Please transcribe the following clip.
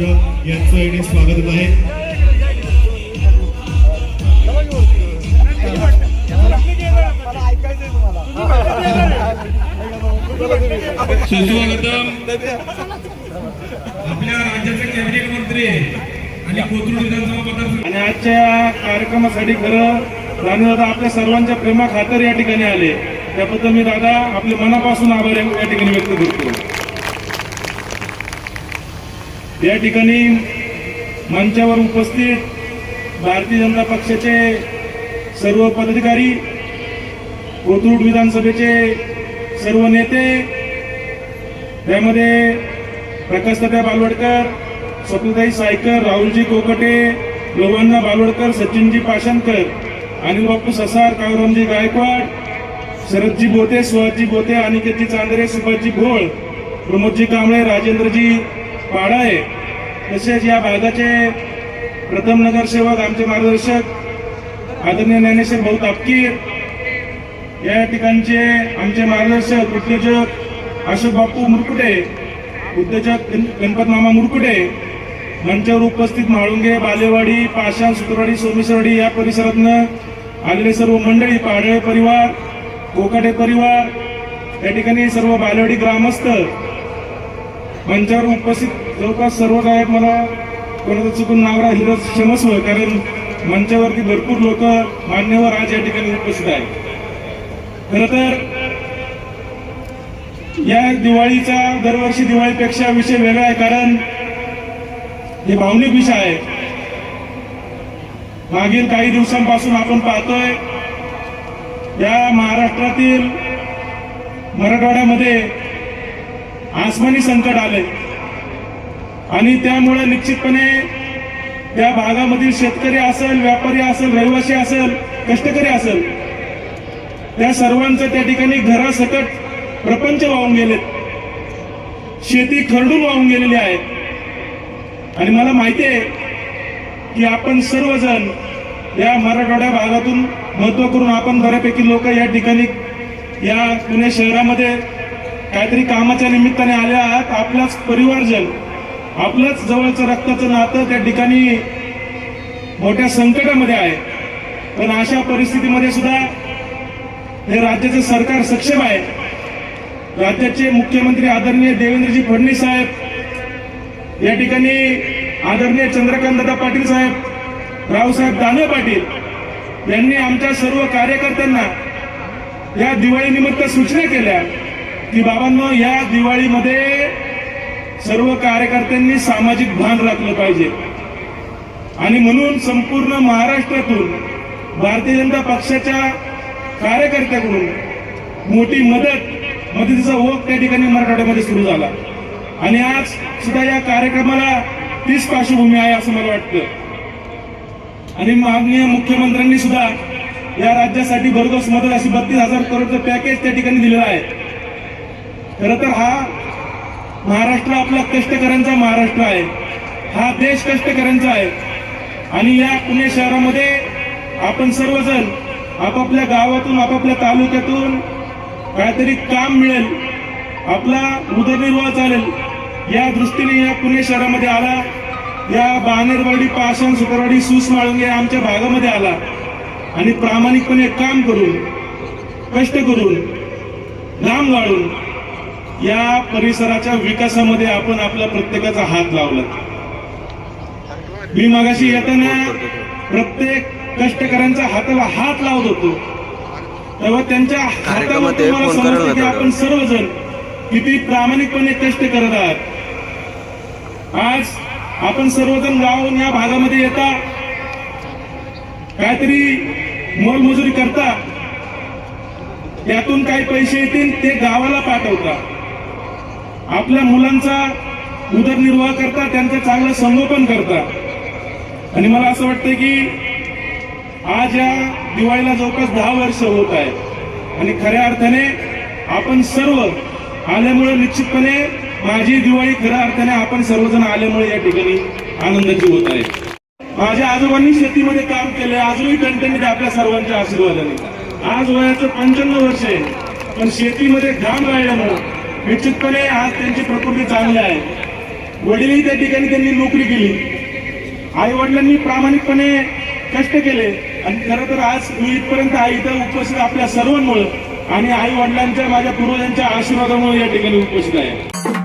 यांचं येणे स्वागत आहे. सुस्वागतम आपल्या राज्याचे कॅबिनेट मंत्री आणि कोथरूड विधानसभा मतदारसंघ आणि आजच्या या कार्यक्रमासाठी खरं राणू दादा आपल्या सर्वांच्या प्रेमा खातर या ठिकाणी आले. त्याबद्दल मी दादा आपले मनापासून आभार या या ठिकाणी व्यक्त करतो. या ठिकाणी मंचावर उपस्थित भारतीय जनता पक्षाचे सर्व पदाधिकारी कोथरूड विधानसभेचे सर्व नेते त्यामध्ये प्रकाशदादा बालवडकर स्वप्नताई सायकर राहुलजी कोकटे लोवांना बालवडकर सचिनजी पाशांकर आणि बापू ससार काळरामजी गायकवाड शरदजी बोते सुहासजी बोते अनिकेतजी चांदरे सुभाषजी भोळ प्रमोदजी कांबळे राजेंद्रजी पाडाळे तसेच या भागाचे प्रथम नगरसेवक आमचे मार्गदर्शक आदरणीय ज्ञानेश्वर भाऊ तापकीर या ठिकाणचे आमचे मार्गदर्शक उद्योजक अशोक बापू मुरकुटे उद्योजक गणपत मामा मुरकुटे मंचावर उपस्थित म्हाळुंगे बालेवाडी पाषाण सुतरवाडी सोमेश्वरवाडी या परिसरातनं आलेले सर्व मंडळी पाडळे परिवार कोकाटे परिवार या ठिकाणी सर्व बालेवाडी ग्रामस्थ मंचावर उपस्थित जवळपास सर्व आहेत मला कोणाचं चुकून नावरा हिरो क्षमस्व कारण मंचावरती भरपूर लोक मान्यवर आज या ठिकाणी उपस्थित आहेत. खर तर या दिवाळीचा दरवर्षी दिवाळीपेक्षा विषय वेगळा आहे कारण हे भावनिक विषय आहे. मागील काही दिवसांपासून आपण पाहतोय या महाराष्ट्रातील मराठवाड्यामध्ये आसमानी संकट आले आणि त्यामुळे निश्चितपणे त्या भागामधील शेतकरी असेल व्यापारी असेल रहिवासी असेल कष्टकरी असेल त्या सर्वांचं त्या ठिकाणी घरासकट प्रपंच वाहून गेलेत. शेती खरडून वाहून गेलेली आहे. आणि मला माहिती आहे की आपण सर्वजण या मराठवाड्या भागातून महत्त्व करून आपण बऱ्यापैकी लोक या ठिकाणी या पुणे शहरामध्ये काहीतरी कामाच्या निमित्ताने आले आहात. आपलाच परिवारजन आपलंच जवळचं रक्ताचं नातं त्या ठिकाणी मोठ्या संकटामध्ये आहे. पण अशा परिस्थितीमध्ये सुद्धा हे राज्याचं सरकार सक्षम आहे. राज्याचे मुख्यमंत्री आदरणीय देवेंद्रजी फडणवीस साहेब या ठिकाणी आदरणीय चंद्रकांतदा पाटील साहेब रावसाहेब दानवे पाटील यांनी आमच्या सर्व कार्यकर्त्यांना या दिवाळीनिमित्त सूचना केल्या की बाबांनो या दिवाळीमध्ये सर्व कार्यकर्त्यांनी सामाजिक भान राखलं पाहिजे. आणि म्हणून संपूर्ण महाराष्ट्रातून भारतीय जनता पक्षाच्या कार्यकर्त्याकडून मोठी मदत मदतीचा ओघ त्या ठिकाणी मराठवाड्यामध्ये सुरू झाला. आणि आज सुद्धा या कार्यक्रमाला तीच पार्श्वभूमी आहे असं मला वाटतं. आणि माननीय मुख्यमंत्र्यांनी सुद्धा या राज्यासाठी भरघोस मदत अशी बत्तीस हजार करोडचं पॅकेज त्या ठिकाणी दिलेलं आहे. खरं तर हा महाराष्ट्र आपला कष्टकऱ्यांचा महाराष्ट्र आहे. हा देश कष्टकऱ्यांचा आहे. आणि या पुणे शहरामध्ये आपण सर्वजण आपापल्या गावातून आपापल्या तालुक्यातून काहीतरी काम मिळेल. आपला उदरनिर्वाह चालेल. या दृष्टीने या पुणे शहरामध्ये आला. या बानेरवाडी पाषाण सुतरवाडी सूस माळुंगे आमच्या भागामध्ये आला. आणि प्रामाणिकपणे काम करून कष्ट करून लांब गाळून या परिसराच्या विकासामध्ये आपण आपला प्रत्येकाचा हात लावला मी मगाशी येताना प्रत्येक कष्टकऱ्यांच्या हाताला हात लावत होतो. तेव्हा त्यांच्या हातावर कार्यक्रमात हे तुम्हाला फोन करायला समजतं की. आपण सर्वजण किती प्रामाणिकपणे कष्ट करत आहात. आज आपण सर्वजण गावून या भागामध्ये येता. काहीतरी मोलमजुरी करता. यातून काही पैसे येतील ते गावाला पाठवता. आपल्या मुलांचा उदरनिर्वाह करता त्यांचं चांगलं संगोपन करता आणि मला असं वाटतं की आज या दिवाळीला जवळपास दहा वर्ष होत आहे आणि खऱ्या अर्थाने आपण सर्व आल्यामुळे निश्चितपणे माझी दिवाळी खऱ्या अर्थाने आपण सर्वजण आल्यामुळे या ठिकाणी आनंदाची होत आहे. माझ्या आजोबांनी शेतीमध्ये काम केले आजही टणटणीत आपल्या सर्वांच्या आशीर्वादाने. आज वयाचं पंच्याण्णव वर्ष आहे. पण शेतीमध्ये घाम राहिल्यामुळं निश्चितपणे आज त्यांची प्रकृती चांगली आहे. वडीलही त्या ठिकाणी त्यांनी नोकरी केली. आई वडिलांनी प्रामाणिकपणे कष्ट केले. आणि खरं तर आज मी इथपर्यंत आई इथं उपस्थित आपल्या सर्वांमुळे आणि आई वडिलांच्या माझ्या पूर्वजांच्या आशीर्वादामुळे या ठिकाणी उपस्थित आहे.